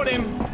Load him.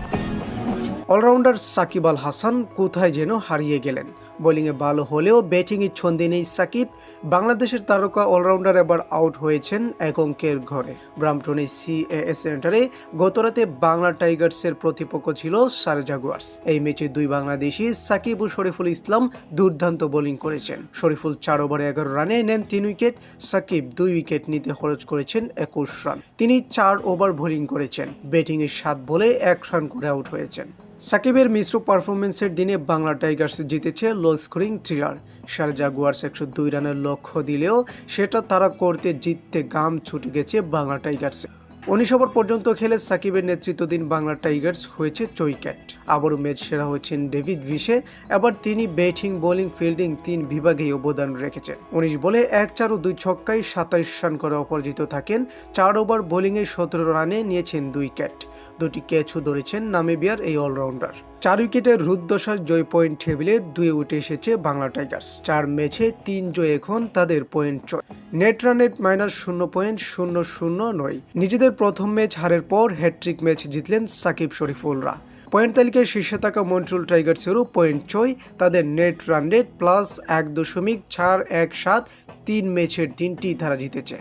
Allrounder Shakib Al Hasan কোথায় যেন হারিয়ে গেলেন। বোলিংয়ে ভালো হলেও ব্যাটিংয়ে ছন্দে নেই সাকিব। বাংলাদেশের তারকা অলরাউন্ডার এবার আউট হয়েছেন এক অঙ্কের ঘরে। ব্রামটনের সিএএস সেন্টারে গতরাতে বাংলা টাইগার্সের প্রতিপক্ষ ছিল সারে জাগুয়ার্স। এই ম্যাচে দুই বাংলাদেশি সাকিব ও শরীফুল ইসলাম দুর্দান্ত বোলিং করেছেন। শরীফুল চার ওভারে এগারো রানে নেন তিন উইকেট। সাকিব দুই উইকেট নিতে খরচ করেছেন একুশ রান। তিনি চার ওভার বোলিং করেছেন। ব্যাটিংয়ে সাত বলে এক রান করে আউট হয়েছেন। সাকিবের মিশ্র পারফরমেন্সের দিনে বাংলা টাইগার্স জিতেছে লো স্কোরিং থ্রিলার। সার জাগুয়ার্স একশো দুই রানের লক্ষ্য দিলেও সেটা তারা করতে জিততে গাম ছুটে গেছে বাংলা টাইগার্সে। উনিশ ওভার পর্যন্ত খেলে সাকিবের নেতৃত্বাধীন বাংলা টাইগার্স হয়েছে চৌইক্যাট আবারও ম্যাচ সেরা হয়েছেন ডেভিড ভিসে। এবার তিনি ব্যাটিং, বোলিং, ফিল্ডিং তিন বিভাগেই অবদান রেখেছেন। উনিশ বলে এক চার ও দুই ছক্কায় সাতাইশ রান করে অপরাজিত থাকেন। চার ওভার বোলিংয়ে সতেরো রানে নিয়েছেন দুই ক্যাট দুটি ক্যাচও ধরেছেন নামিবিয়ার এই অলরাউন্ডার। চার উইকেটের রুদ্ধশ্বাস জয় পয়েন্ট টেবিলে দুই উঠে এসেছে বাংলা টাইগার্স। চার ম্যাচে তিন জয় এখন তাদের পয়েন্ট ছয়। নেট রানের মাইনাস শূন্য পয়েন্ট শূন্য শূন্য নয়। নিজেদের প্রথম ম্যাচ হারের পর হ্যাট্রিক ম্যাচ জিতলেন সাকিব শরীফুলরা। পয়েন্ট তালিকায় শীর্ষে থাকা মন্ট্রুল টাইগার্সেরও পয়েন্ট ছয়। তাদের নেট রান রেট প্লাস এক দশমিক চার এক সাত তিন ম্যাচের তিনটি তারা জিতেছে।